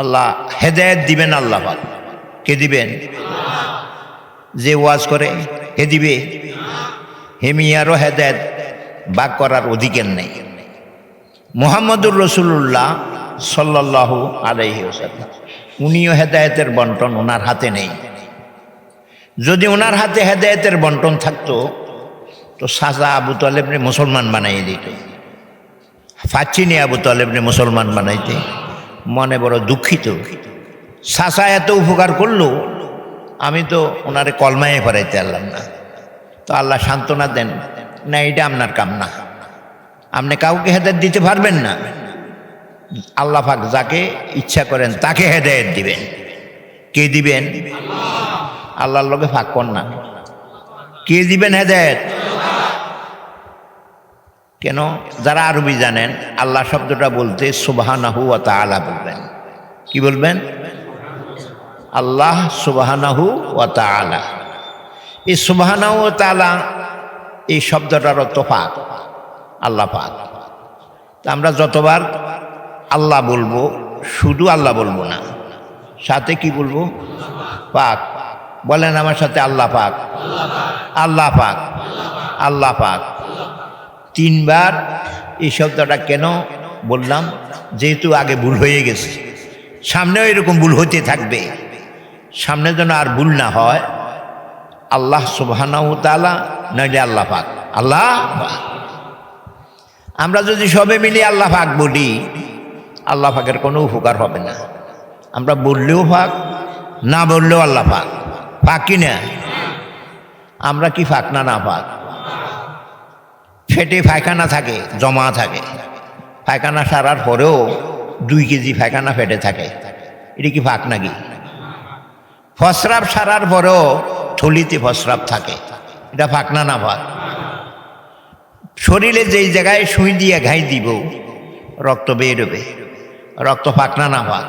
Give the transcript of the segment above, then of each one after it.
আল্লাহ হেদায়ত দিবেন আল্লাহ কে দিবেন? যে ওয়াজ করে কে দিবে? হেমিয়ারও হেদায়ত বাক করার অধিকার নেই। মোহাম্মদুর রসুল্লাহ সাল্লাহ আলাইহি উনিও হেদায়তের বন্টন ওনার হাতে নেই। যদি ওনার হাতে হেদায়তের বন্টন থাকতো, তো সাজা আবু তালেবনে মুসলমান বানাইয়ে দিত। ফাচ্চিনি আবু তালেবনে মুসলমান বানাইতে। মনে বড় দুঃখিত। সাসা এত উপকার করল, আমি তো ওনারে কলমায়ে ফরাইতে পারলাম না। তো আল্লাহ সান্ত্বনা দেন, না, এটা আপনার কাম না। আপনি কাউকে হেদায়ত দিতে পারবেন না। আল্লাহ পাক যাকে ইচ্ছা করেন, তাকে হেদায়ত দিবেন। কে দিবেন? আল্লাহর লোকে ফাঁক কর না। কে দিবেন হেদায়ত? কেন? যারা আরবি জানেন, আল্লাহ শব্দটা বলতে সুবাহানাহু ও তাআলা বলবেন। কি বলবেন? আল্লাহ সুবাহানাহু ও তাআলা। এই সুবাহানাহু ও তাআলা, এই শব্দটার অর্থ আল্লাহ পাক। আমরা যতবার আল্লাহ বলব, শুধু আল্লাহ বলব না, সাথে কি বলব? পাক। বলেন আমার সাথে, আল্লাহ পাক। আল্লাহ পাক। আল্লাহ পাক। তিনবার এই শব্দটা কেন বললাম? যেহেতু আগে ভুল হয়ে গেছে। সামনেও এরকম ভুল হতে থাকবে। সামনে যেন আর ভুল না হয়, আল্লাহ সুবহানাহু তাআলা নইলে আল্লাহ পাক। আল্লাহ আমরা যদি সবে মিলে আল্লাহ পাক বলি, আল্লাহ পাকের কোনো উপকার হবে না। আমরা বললেও পাক, না বললেও আল্লাহ পাক। পাক কি না? আমরা কি পাক না না পাক? ফেটে পায়খানা থাকে, জমা থাকে। পায়খানা সারার পরেও দুই কেজি পায়খানা ফেটে থাকে। এটা কি ফাঁক নাকি? ফসরাপ সারার পরেও থলিতে ফসরাপ থাকে। এটা ফাঁক না ফাঁক? শরীরে যেই জায়গায় সুই দিয়ে ঘাই দিব, রক্ত বেরোবে রক্ত ফাঁক না ফাঁক?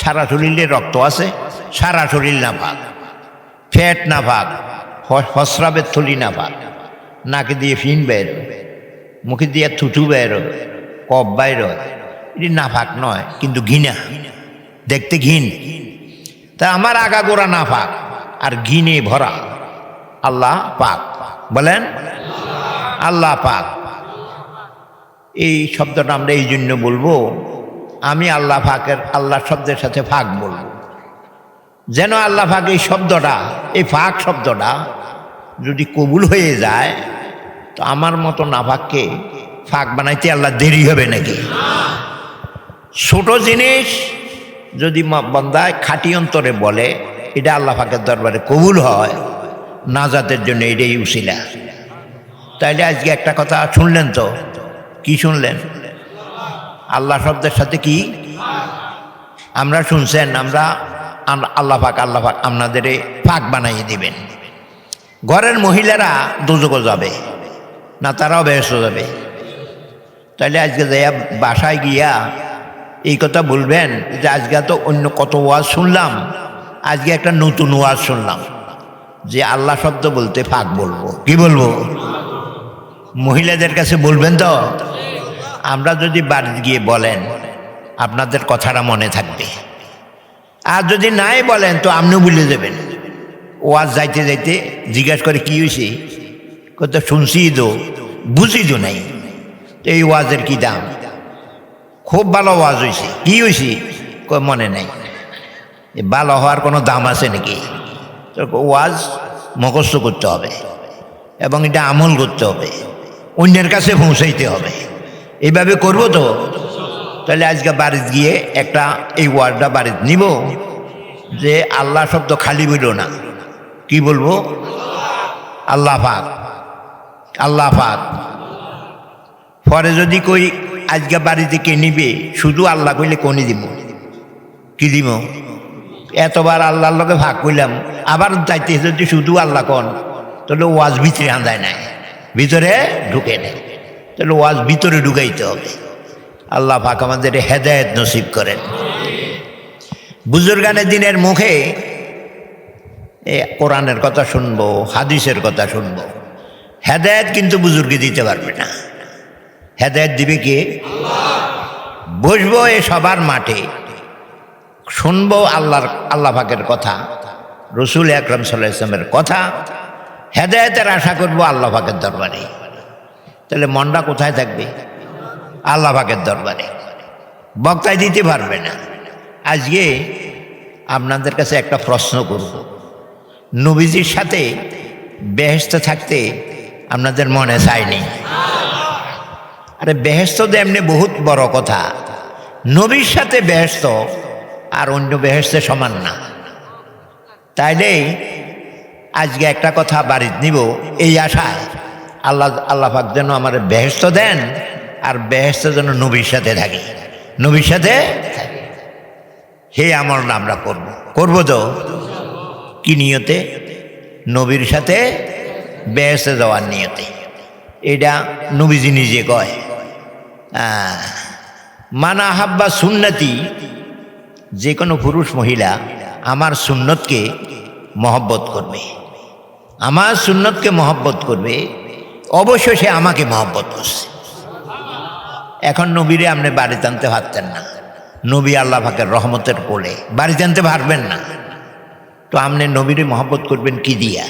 সারা শরীরে রক্ত আছে, সারা শরীর না ফাঁক। ফ্যাট না ফাঁক ফসরাবের থলি না ফাঁক। নাকে দিয়ে ফিন বের, মুখে দিয়ে থুতু বের কপ বাইর। এটি নাফাক নয়, কিন্তু ঘৃণা। দেখতে ঘিন তা আমার আগা গোড়া নাফাক, আর ঘিনে ভরা। আল্লাহ পাক। বলেন? আল্লাহ পাক। এই শব্দটা আমরা এই জন্য বলব, আমি আল্লাহ ফাকের আল্লাহ শব্দের সাথে ফাঁক বলব। যেন আল্লাহ ফাক এই শব্দটা, এই ফাঁক শব্দটা যদি কবুল হয়ে যায় তো আমার মতো নাভাককে ফাঁক বানাইতে আল্লাহ দেরি হবে নাকি? ছোট জিনিস যদি বন্দায় খাটি অন্তরে বলে, এটা আল্লাহ ফাঁকের দরবারে কবুল হয়, নাজাতের জন্য এটাই উশিলা তাইলে আজকে একটা কথা শুনলেন তো? কি শুনলেন? আল্লাহ শব্দের সাথে কি? আমরা শুনছেন, আমরা আল্লাহ পাক আল্লাহ পাক আপনাদের ফাঁক বানাইয়ে দিবেন। ঘরের মহিলারা দুযোগও যাবে। না, তারাও ব্যস্ত যাবে। তাহলে আজকে যাইয়া বাসায় গিয়া এই কথা বলবেন যে আজকে তো অন্য কত ওয়াজ শুনলাম, আজকে একটা নতুন ওয়াজ শুনলাম, যে আল্লাহ শব্দ বলতে ফাঁক বলব। কি বলব? মহিলাদের কাছে বলবেন তো? আমরা যদি বাড়ি গিয়ে বলেন, আপনাদের কথাটা মনে থাকবে। আর যদি নাই বলেন, তো আপনিও ভুলে দেবেন ওয়াজ যাইতে যাইতে জিজ্ঞাসা করে কি হয়েছে কত শুনছি তো বুঝি তো নাই এই ওয়াজের কি দাম? খুব ভালো ওয়াজ হয়েছে কি হয়েছে মনে নাই। ভালো হওয়ার কোনো দাম আছে নাকি? ওয়াজ মুখস্থ করতে হবে এবং এটা আমল করতে হবে। অন্যের কাছে পৌঁছাইতে হবে। এইভাবে করব তো? তাহলে আজকে বাড়িতে গিয়ে একটা এই ওয়ার্ডটা বাড়িতে নিব যে আল্লাহ শব্দ খালি বইল না। কি বলব? আল্লাহ পাক। আল্লাহ পাক। পরে যদি কই, আজকে বাড়িতে কে নিবে? শুধু আল্লাহ কইলে কোনি দিব? কি দিব? এতবার আল্লাহর লোকে ভাগ করলাম আবার যাইতে যদি শুধু আল্লাহ কন, তাহলে ওয়াজ ভিতরে আন্দায় নাই। ভিতরে ঢুকে নেয় তাহলে ওয়াজ ভিতরে ঢুকাইতে হবে। আল্লাহ পাক আমাদের হেদায়ত নসিব করেন। বুজুর্গানের দিনের মুখে এ কোরআনের কথা শুনব, হাদিসের কথা শুনব। হেদায়ত কিন্তু বুজুর্গে দিতে পারবে না। হেদায়ত দিবে কে? বসবো এ সবার মাঠে। শুনব আল্লাহর, আল্লাহ পাকের কথা, রসুল আকরম সাল্লাহ ইসলামের কথা। হেদায়তের আশা করব আল্লাহ পাকের দরবারে। তাহলে মনটা কোথায় থাকবে? আল্লাহ পাকের দরবারে। বক্তায় দিতে পারবে না। আজকে আপনাদের কাছে একটা প্রশ্ন করব। নবীজির সাথে বেহেস্ত থাকতে আপনাদের মনে চায়নি আরে বেহেস্ত তো এমনি বহুত বড় কথা। নবীর সাথে বেহেস্ত আর অন্য বেহেস্তে সমান না। তাইলে আজকে একটা কথা বাড়িতে নিব এই আশায়। আল্লাহ আল্লাহ পাক যেন আমার বেহেস্ত দেন আর বেহেস্ত যেন নবীর সাথে থাকে। নবীর সাথে হে আমল আমরা করব। করব তো? কি নিয়তে? নবীর সাথে বেহেস্তে যাওয়ার নিয়তে। এটা নবীজি নিজে কয়। মানা হাব্বা সুন্নতি, যে কোনো পুরুষ মহিলা আমার সুন্নতকে মহব্বত করবে। আমার সুন্নতকে মহব্বত করবে, অবশ্যই সে আমাকে মহব্বত করছে। এখন নবীরে আপনি বাড়ি টানতে পারতেন না। নবী আল্লাহ পাকের রহমতের কোলে বাড়ি টানতে পারবেন না। তো আপনি নবীরে মহব্বত করবেন কি দিয়া?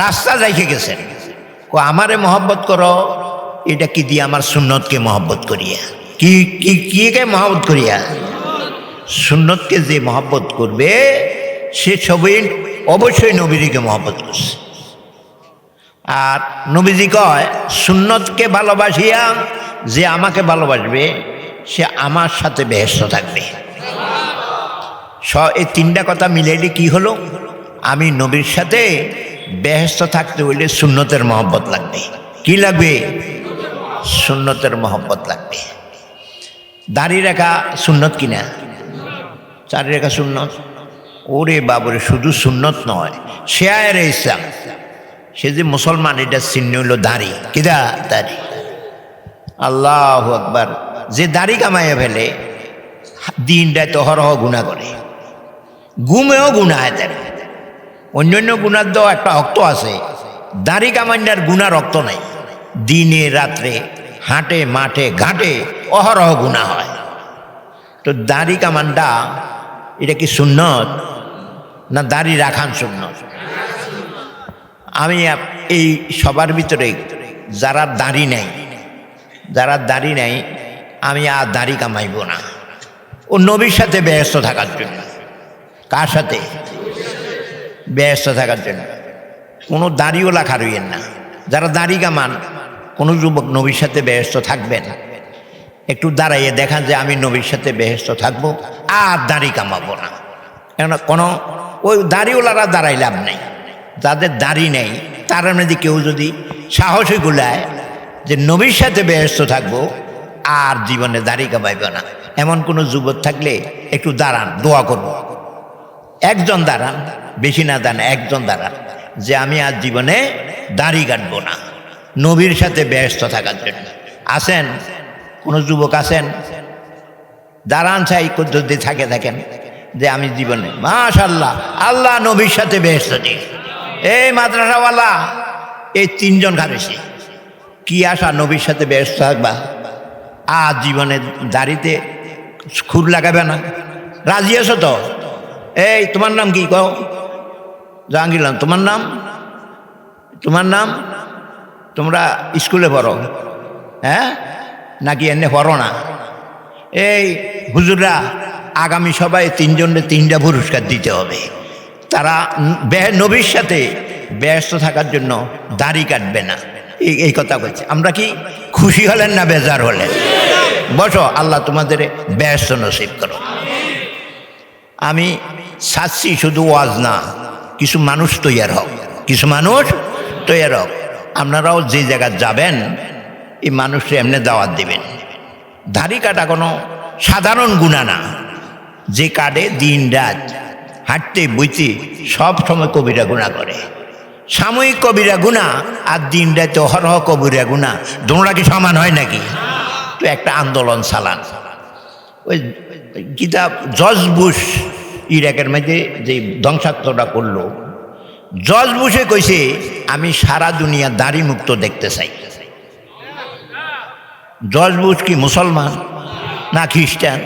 রাস্তা যাইকে গেছেন কো, আমারে মহব্বত করো, এটা কি দিয়ে আমার সুন্নতকে মহব্বত করিয়া? কি কি কি কে মহব্বত করিয়া? সুন্নতকে যে মহব্বত করবে, সে সবই অবশ্যই নবীজিকে মহব্বত করছে। আর নবীজি কয়, সুন্নতকে ভালোবাসিয়া যে আমাকে ভালোবাসবে, সে আমার সাথে ব্যস্ত থাকবে। স, এই তিনটা কথা মিলাইলে কি হলো? আমি নবীর সাথে ব্যস্ত থাকতে হইলে সুন্নতের মহব্বত লাগবে। কি লাগবে? সুন্নতের মহব্বত লাগবে। দাড়ি রেখা সুন্নত কিনা? চারি রেখা সুন্নত? ওরে বাবরে, শুধু সুন্নত নয় শেয়ার ইসলাম। সে যে মুসলমান, এটা চিহ্ন হইল দাড়ি। কিদা? দাড়ি। আল্লাহ আকবার। যে দাড়ি কামাইয়া ফেলে দিনটায় তো হরহ গুণা করে। ঘুমেও গুণা হয় তার অন্যান্য গুণার তো একটা রক্ত আছে। দাড়ি কামান্ডার গুণা রক্ত নাই। দিনে, রাত্রে, হাটে, মাঠে, ঘাটে অহরহ গুণা হয়। তো দাড়ি কামান্ডা এটা কি সুন্নত? না দাড়ি রাখান সুন্নত? আমি এই সবার ভিতরে যারা দাড়ি নেই যারা দাড়ি নেই আমি আর দাড়ি কামাইব না। ও নবীর সাথে ব্যস্ত থাকার জন্য। কার সাথে? ব্যস্ত থাকার জন্য। কোনো দাড়িওয়ালা খারুইয়েন না। যারা দাড়ি কামান কোনো যুবক নবীর সাথে ব্যস্ত থাকবে না। একটু দাঁড়াইয়ে দেখা যে আমি নবীর সাথে ব্যস্ত থাকব, আর দাড়ি কামাবো না। কেন কোনো, ওই দাড়িওয়ালারা দাঁড়াই লাভ নেই। যাদের দাড়ি নেই, তার মধ্যে কেউ যদি সাহসী গুলায় যে নবীর সাথে ব্যস্ত থাকব, আর জীবনে দাড়ি কামাইবে না। এমন কোনো যুবক থাকলে একটু দাঁড়ান, দোয়া করব। একজন দাঁড়ান বেশি না দাঁড়ান একজন দাঁড়ান যে আমি আজ জীবনে দাড়ি কাটবো না। নবীর সাথে ব্যস্ত থাকার জন্য। আসেন, কোনো যুবক আছেন দাঁড়ান চাই যদি থাকে থাকেন, যে আমি জীবনে মাশাল্লাহ আল্লাহ নবীর সাথে ব্যস্ত দিই এই মাদ্রাসাওয়ালা, এই তিনজন খাবেছি কি আশা নবীর সাথে ব্যস্ত থাকবা? আর জীবনে দাড়িতে খুর লাগাবে না? রাজি আছো তো? এই, তোমার নাম কি কও? জাহাঙ্গীরলাম তোমার নাম? তোমার নাম? তোমরা স্কুলে পড়ো। হ্যাঁ? নাকি এনে পড়ো না? এই হুজুররা আগামী সবাই তিনজনের তিনটা পুরস্কার দিতে হবে। তারা নবীর সাথে ব্যস্ত থাকার জন্য দাড়ি কাটবে না। এই কথা বলছে। আমরা কি খুশি হলেন না বেজার হলেন? বসো, আল্লাহ তোমাদের ব্যস্ত নসিব করো আমি চাচ্ছি শুধু ওয়াজ না। কিছু মানুষ তৈয়ার হোক, কিছু মানুষ তৈয়ার হোক। আপনারাও যে জায়গায় যাবেন, এই মানুষকে এমনি দাওয়াত দিবেন। ধারি কাটা কোনো সাধারণ গুণা না। যে কাটে দিন রাত, হাঁটতে, বইতে, সব সময় কবিরা গুণা করে। সাময়িক কবিরা গুণা আর দিন রাতে অহরহ কবিরা গুণা তোমরা কি সমান হয় নাকি? তো একটা আন্দোলন চালান। ওই কিতাব জর্জ বুশ ইরাকের মধ্যে যে ধ্বংসাত্মটা করল জজ বুশে কইছে, আমি সারা দুনিয়া দাড়ি মুক্ত দেখতে চাই। জজ বুশ কি মুসলমান না খ্রিস্টান?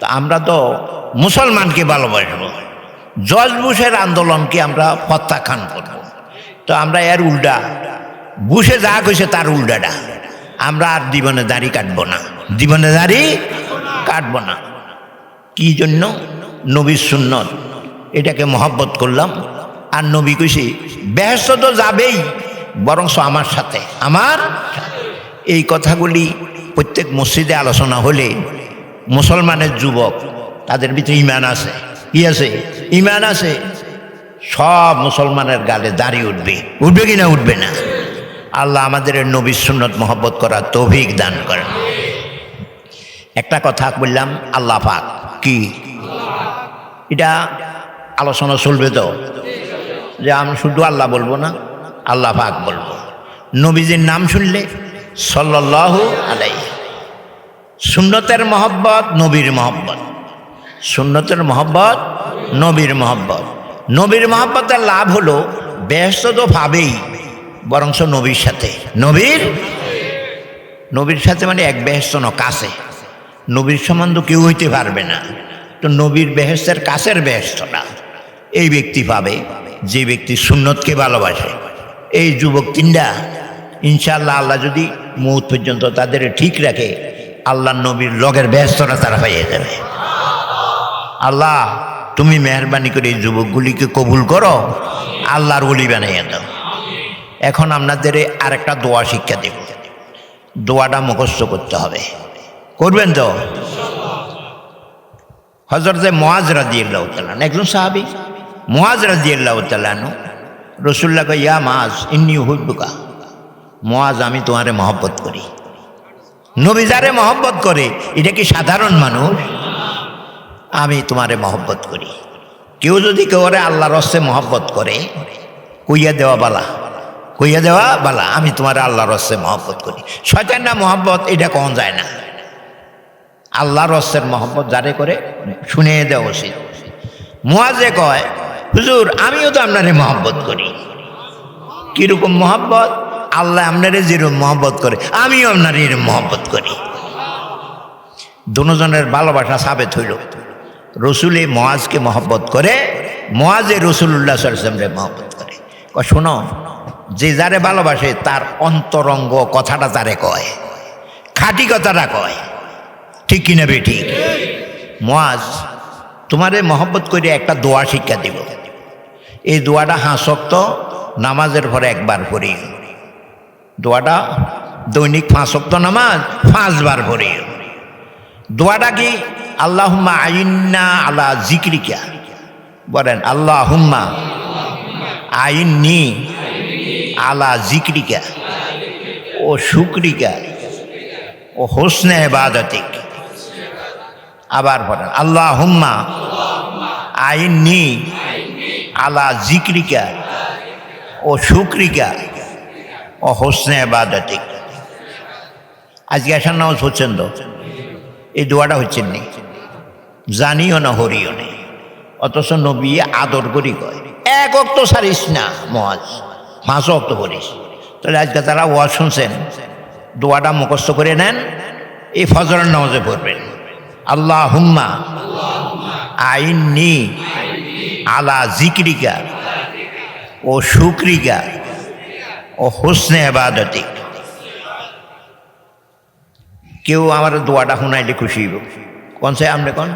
তো আমরা তো মুসলমানকে ভালোবাসবো। জজ বুশের আন্দোলনকে আমরা প্রত্যাখ্যান করব। তো আমরা এর উল্টা, বুশে যা কইছে তার উল্টাটা। আমরা আর জীবনে দাড়ি কাটবো না। জীবনে দাড়ি কাটবো না। কি জন্য? নবীর সুন্নত। এটাকে মহব্বত করলাম। আর নবী কইছি, ব্যস্ত তো যাবেই, বরংস আমার সাথে। আমার এই কথাগুলি প্রত্যেক মসজিদে আলোচনা হলে মুসলমানের যুবক, তাদের ভিতরে ইমান আছে। কি আছে? ইমান আছে। সব মুসলমানের গালে দাঁড়িয়ে উঠবে। উঠবে কি না উঠবে না? আল্লাহ আমাদের নবীর সুন্নত মহব্বত করার তৌফিক দান করেন। একটা কথা বললাম, আল্লাহ পাক কি এটা আলোচনা চলবে তো। যে আমি শুধু আল্লাহ বলব না, আল্লাহ পাক বলব। নবীজির নাম শুনলে সল্লাহ আলাই সুন্নতের মহব্বত নবীর মহব্বত। সুন্নতের মহব্বত নবীর মহব্বত। নবীর মহব্বতের লাভ হলো ব্যস্ত তো ভাবেই, বরংস নবীর সাথে। নবীর? নবীর সাথে মানে এক বেহেস্ত ন কাছে নবীর সম্বন্ধ কেউ হইতে পারবে না। তো নবীর বেহেস্তের কাছের বেহেস্তটা এই ব্যক্তি পাবে যে ব্যক্তি সুন্নতকে ভালোবাসে। এই যুবক তিনটা ইনশাল্লাহ আল্লাহ যদি মুহূর্ত পর্যন্ত তাদের ঠিক রাখে আল্লাহ নবীর লগের ব্যস্ততা তারা পাইয়ে যাবে। আল্লাহ, তুমি মেহরবানি করে এই যুবকগুলিকে কবুল করো, আল্লাহর বলি বানাইয়া দাও। এখন আপনাদের আরেকটা দোয়া শিক্ষা দেব। দোয়াটা মুখস্থ করতে হবে। করবেন তো? হজরতে মোয়াজ রাজি আল্লাহ তালান একজন সাহাবি মোয়াজ রাজি আল্লাহ তালানো রসুল্লাহ ইয়া মাজ ইন্নি হুব্বুকা মোয়াজ আমি তোমারে মহব্বত করি। নবী মহব্বত করে, এটা কি সাধারণ মানুষ? আমি তোমারে মহব্বত করি। কেউ যদি কেউ আল্লাহ রসে মহব্বত করে, কইয়া দেওয়া বালা। কইয়া দেওয়া বালা, আমি তোমার আল্লাহ রসে মহব্বত করি। শয়তান না মহব্বত, এটা কম যায় না। আল্লাহ রসের মহব্বত যারে করে শুনে দেওয়া উচিত। মুয়াজে কয়, হুজুর, আমিও তো আপনারে মহব্বত করি। কীরকম মহব্বত? আল্লাহ আপনারে যেরকম মহব্বত করে, আমিও আপনার এরকম মহব্বত করি। দুজনের ভালোবাসা সাবেত হইল। রসুলে মহাজকে মহব্বত করে মহাজে রসুল্লাহ সাল্লামরে মহব্বত করে। শোনো, যে যারে ভালোবাসে তার অন্তরঙ্গ কথাটা তারে কয়, খাঁটি কথাটা কয়। ঠিক কিনা বে ঠিক মহাজ, তোমারে মহব্বত করে একটা দোয়া শিক্ষা দিব। এই দোয়াটা হাসক্ত নামাজের পরে একবার পড়ি দোয়াটা দৈনিক ফাঁসক্ত নামাজ, পাঁচবার পড়ি দোয়াটা কি আল্লাহ আইন্না আলা জিক্রিকা বলেন আল্লাহ হুম্মা আইননি আলা জিক্রিকা ও শুক্রিকা। ও হোসনে এবাদতিক আবার বলেন আল্লাহ হুম্মা আইননি আলা জিক্রিকা ও শুক্রিকা ও হোসনে এবাদতিক আজকে আসার নামাজ হচ্ছেন তো? এই দোয়াটা হচ্ছেন নি? জানিও না, হরিও নেই অথচ নবী আদর করি কয়, এক অক্ত সারিস না মহাজ, পাঁচ অক্ত করিস। তাহলে আজকে তারা ওয়াজ শুনছেন, দোয়াটা মুখস্থ করে নেন, এই ফজরের নামাজে পড়বেন। আল্লাহ হুম্মা আইননি আলা জিক্রিকা ও শুক্রিকা ও হোসনে আবাদতিক কেউ আমার দোয়াটা শুনাইলে খুশি হইব। কোন সে আপনি কোন?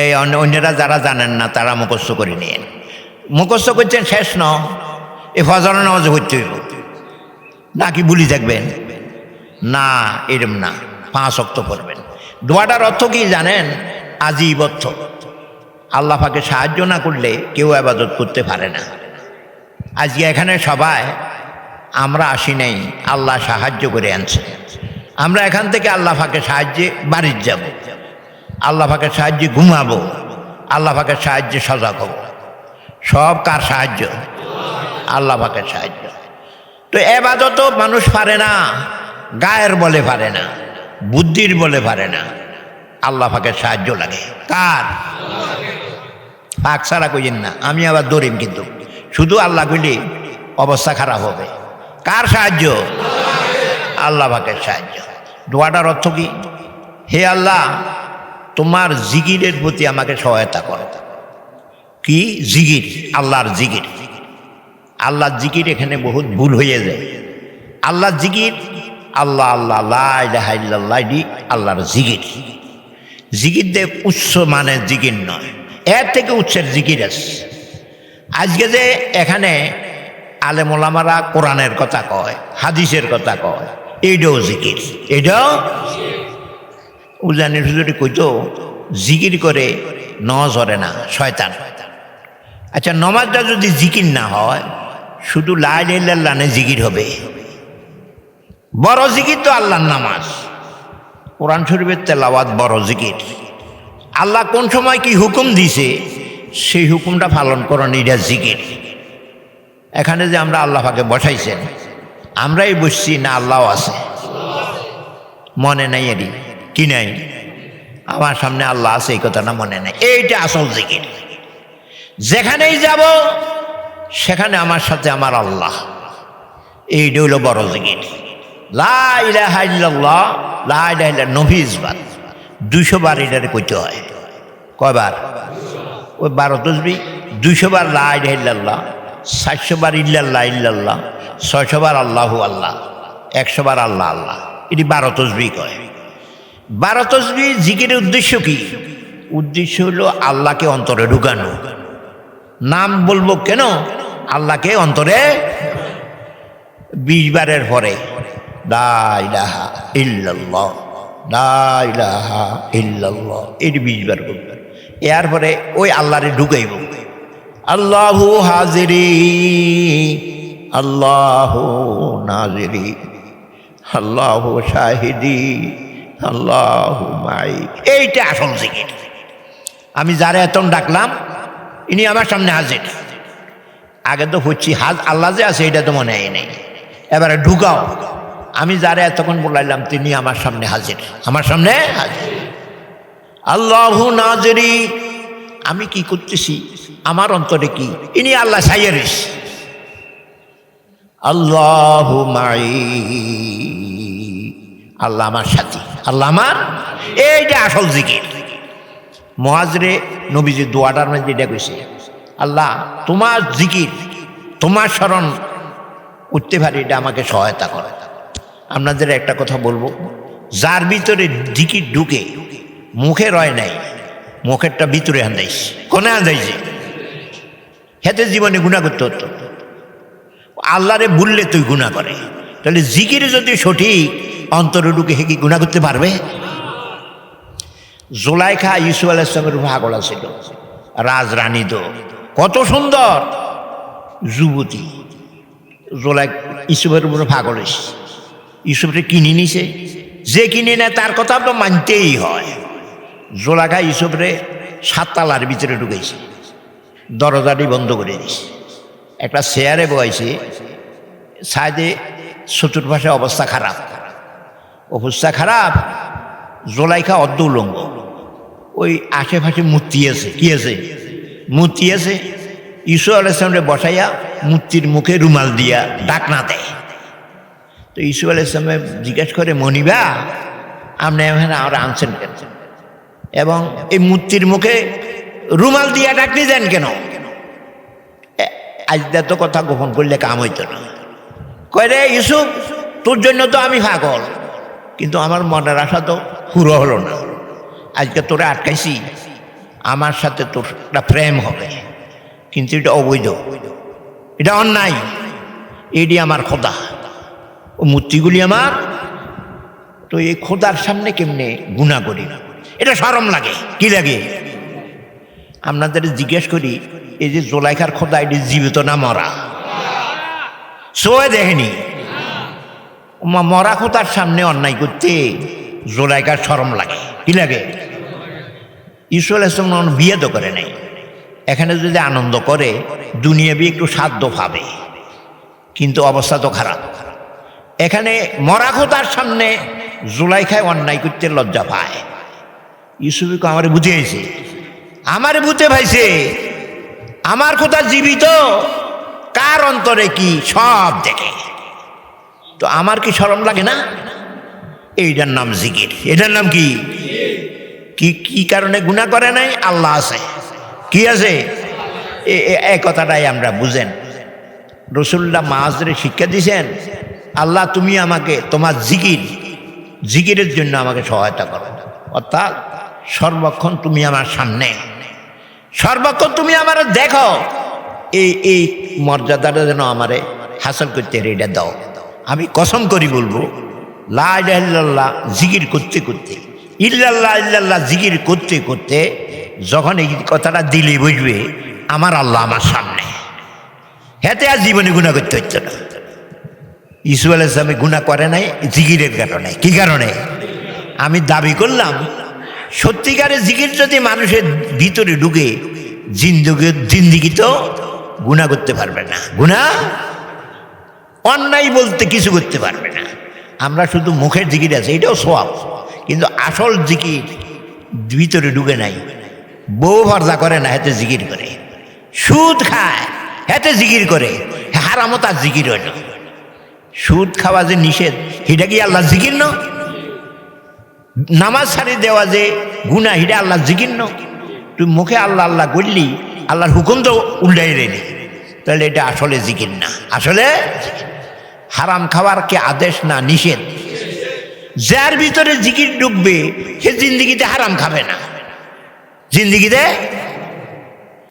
এই অন্যরা যারা জানেন না, তারা মুখস্থ করে নিয়েন। মুখস্থ করছেন শেষ ন এ ফজর নামাজ হইতে হইব। নাকি বুলি থাকবেন না, এরম না, পাঁচ অক্ত পড়বেন। দোয়াটার অর্থ কি জানেন? আজীব অর্থ। আল্লাহ পাকে সাহায্য না করলে কেউ আবাদত করতে পারে না। আজকে এখানে সবাই, আমরা আসি নাই, আল্লাহ সাহায্য করে আনছে। আমরা এখান থেকে আল্লাহ পাকে সাহায্যে বাড়ির যাব। আল্লাহ পাকের সাহায্যে ঘুমাবো। আল্লাহ পাকের সাহায্যে সজাগ হব। সব কার সাহায্য? আল্লাহ পাকের সাহায্য। তো এবাদত মানুষ পারে না, গায়ের বলে পারে না, বুদ্ধির বলে পারে না। আল্লাহ পাকের সাহায্য লাগে। কার? পাক ছাড়া কইেন না, আমি আবার দৌড়িম কিন্তু। শুধু আল্লাহ কইলে অবস্থা খারাপ হবে। কার সাহায্য? আল্লাহ পাকের সাহায্য। দোয়াটার অর্থ কি? হে আল্লাহ, তোমার জিগিরের প্রতি আমাকে সহায়তা করো। কি? জিগির, আল্লাহর জিগির। আল্লাহর জিকির এখানে বহুত ভুল হয়ে যায়। আল্লাহর জিকির, আল্লাহ আল্লাহ লাইল্লাহ আল্লাহর জিকির। জিকির দে উচ্চ মানের জিকির নয়, এর থেকে উচ্চের জিকির আছে। আজকে যে এখানে আলেমোলামারা কোরআনের কথা কয়, হাদিসের কথা কয় এইটাও জিকির, এটাও উজানির হুজুরি কইতো, জিকির করে ন ঝরে না, শয়তান। আচ্ছা নমাজটা যদি জিকির না হয় শুধু লাইলানে জিকির হবে। বড় জিকির তো আল্লাহর নামাজ। কোরআন শরীফের তেলাওয়াত বড় জিকির। আল্লাহ কোন সময় কি হুকুম দিছে, সেই হুকুমটা পালন করেন এটা জিকির। এখানে যে আমরা আল্লাহকে বসাইছেন, আমরাই বসছি না আল্লাহ আছে। মনে নাই এরই কি নাই? আমার সামনে আল্লাহ আছে এই কথাটা মনে নাই। এইটা আসল জিকির। যেখানেই যাব সেখানে আমার সাথে আমার আল্লাহ। এইটা হইল বড় জিকির। লাইলাহ নভিজবাদ দুইশো বার এটারে কইতে হয়। কয়বার? ওই বারো তসবি। দুইশো বার লাইল্লাহ সাতশো বার ইল্লাল্লাহ ইল্লাল্লাহ, ছয়শো বার আল্লাহু আল্লাহ, একশো বার আল্লাহ আল্লাহ। এটি বারো তসবি কয়। বারো তসবি জিকিরের উদ্দেশ্য কি? উদ্দেশ্য হলো আল্লাহকে অন্তরে ঢুকানো। নাম বলব কেন? আল্লাহকে অন্তরে বিশ বারের পরে। এটি বিশ বার করবে এরপরে ওই আল্লাহরে ঢুকাইব। আল্লাহু হাজিরি, আল্লাহ নাজিরি, আল্লাহ শাহিদি, আল্লাহ মাই। এইটা আসল জিকির। আমি যারা এতন ডাকলাম, ইনি আমার সামনে হাজির। আগে তো হচ্ছি, হাজ আল্লাহ যে আছে, এটা তো মনে হয় নেই। এবারে ঢুকাও। আমি যারা এতক্ষণ বলাইলাম, তিনি আমার সামনে হাজির। আমার সামনে হাজির। আল্লাহ নাজরি। আমি কি করতেছি? আমার অন্তরে কি? ইনি আল্লাহ সাইয়ারিস আল্লাহ মাই। আল্লাহ আমার সাথী। আল্লাহ আমার। এইটা আসল জিকির। মহাজরে নবীজি দোয়াটার মধ্যে এটা কইছে আল্লাহ, তোমার জিকির, তোমার স্মরণ উঠতে পারি, এটা আমাকে সহায়তা করে। আপনাদের একটা কথা বলব, যার ভিতরে জিকির ঢুকে, মুখে রয় নাই, মুখেরটা ভিতরে আন্দাইস কোনে আন্দাইছে? হেতে জীবনে গুণা করতে হতো। আল্লাহরে বললে তুই গুণা করে। তাহলে জিকির যদি সঠিক, অন্তরে ঢুকে হে কি গুণা করতে পারবে? জোলাইখা ইসু আলাইসলামের ভাগলা ছিল রাজরানী তো। কত সুন্দর। যুবতী জোলাই ইসুফের উপরে ভাগলিস ইসুফরে কিনে নিছে। যে কিনে নেয়, তার কথা তো মানতেই হয়। জোলাখা ইসুফরে সাততালার ভিতরে ঢুকেছে। দরজাটি বন্ধ করে দিছে একটা চেয়ারে বয়াইছে সাইডে চতুর্পাশে অবস্থা খারাপ। অবস্থা খারাপ জোলাইখা অর্ধ উলঙ্গ। ওই আশেপাশে মূর্তি আছে। কি আছে? মূর্তি আছে। ঈশ্বর আলাইসলামরে বসাইয়া মূর্তির মুখে রুমাল দিয়া ডাক না দেয়। তো ঈশ্বর আলাইসলামে জিজ্ঞেস করে মনিবা আপনি এখানে আমরা আনছেন কেন? এবং এই মূর্তির মুখে রুমাল দিয়া ডাকনি দেন কেন? আজ তো কথা গোপন করলে কাম হইতো না। কয় রে ইসুফ তোর জন্য তো আমি পাগল। কিন্তু আমার মনের আশা তো পুরো হলো না। আজকে তোরা আটকাইছি। আমার সাথে তোর একটা প্রেম হবে। কিন্তু এটা অবৈধ। এটা অন্যায়। এটি আমার খোদা। ও মূর্তিগুলি আমার। তো এই খোদার সামনে কেমনে গুণা করি? না এটা সরম লাগে। কি লাগে? আপনাদের জিজ্ঞেস করি, এই যে জোলাইখার খোদা, এটি জীবিত না মরা? সোয়ে দেখেনি? মরা খোদার সামনে অন্যায় করতে জোলাইকার সরম লাগে। কি লাগে? ঈশ্বর ইসলাম বিয়ে তো করে নাই। এখানে যদি আনন্দ করে, দুনিয়াবি একটু সাধ্য পাবে। কিন্তু অবস্থা তো খারাপ। এখানে মরা খোদার সামনে জুলাইখায় অন্যায় করতে লজ্জা পায়। ইউসুফিকে আমার বুঝিয়েছে আমার বুঝতে ভাইছে আমার কোথা জীবিত, কার অন্তরে কি সব দেখে। তো আমার কি সরম লাগে না? এইটার নাম জিকির। এটার নাম কি? কি কি কারণে গুণা করে নাই? আল্লাহ আছে। কি আছে? এই কথাটাই আমরা বুঝেন। রসুল্লাহ মাহাজরে শিক্ষা দিছেন, আল্লাহ, তুমি আমাকে, তোমার জিকির, জিকিরের জন্য আমাকে সহায়তা করো। অর্থাৎ সর্বক্ষণ তুমি আমার সামনে। সর্বক্ষণ তুমি আমার দেখো। এই এই মর্যাদাটা যেন আমারে হাসল করতে এটা দাও। আমি কসম করি বলব, লা জিকির করতে করতে ইল্লাল্লাহ ইল্লাল্লাহ জিকির করতে করতে যখন এই কথাটা দিলে বুঝবে, আমার আল্লাহ আমার সামনে। হেতে আর জীবনে গুণা করতে হচ্ছে না। ইসু আল ইসলামে গুণা করে নাই, জিকিরের কারণে। কি কারণে? আমি দাবি করলাম, সত্যিকারে জিকির যদি মানুষের ভিতরে ঢুকে, জিন্দগি, জিন্দিগি তো গুণা করতে পারবে না। গুণা অন্যায় বলতে কিছু করতে পারবে না। আমরা শুধু মুখের জিকির আছে, এটাও সোয়াব। কিন্তু আসল জিকির ভিতরে ঢুকে নাই। বউ ভর্জা করে না হেতে জিকির করে। সুদ খায় হেতে জিকির করে। হারামও তার জিকির হইল। সুদ খাওয়া যে নিষেধ এটা কি আল্লাহ জিকির ন? নামাজ ছাড়ি দেওয়া যে গুণা হিটা আল্লাহ জিকির ন? তুই মুখে আল্লাহ আল্লাহ করলি আল্লাহর হুকুম তো উল্টাই রেলি তাহলে এটা আসলে জিকির না। আসলে হারাম খাওয়ার কি আদেশ না নিষেধ? যার ভিতরে জিকির ডুববে সে জিন্দিগিতে হারাম খাবে না। জিন্দিগিতে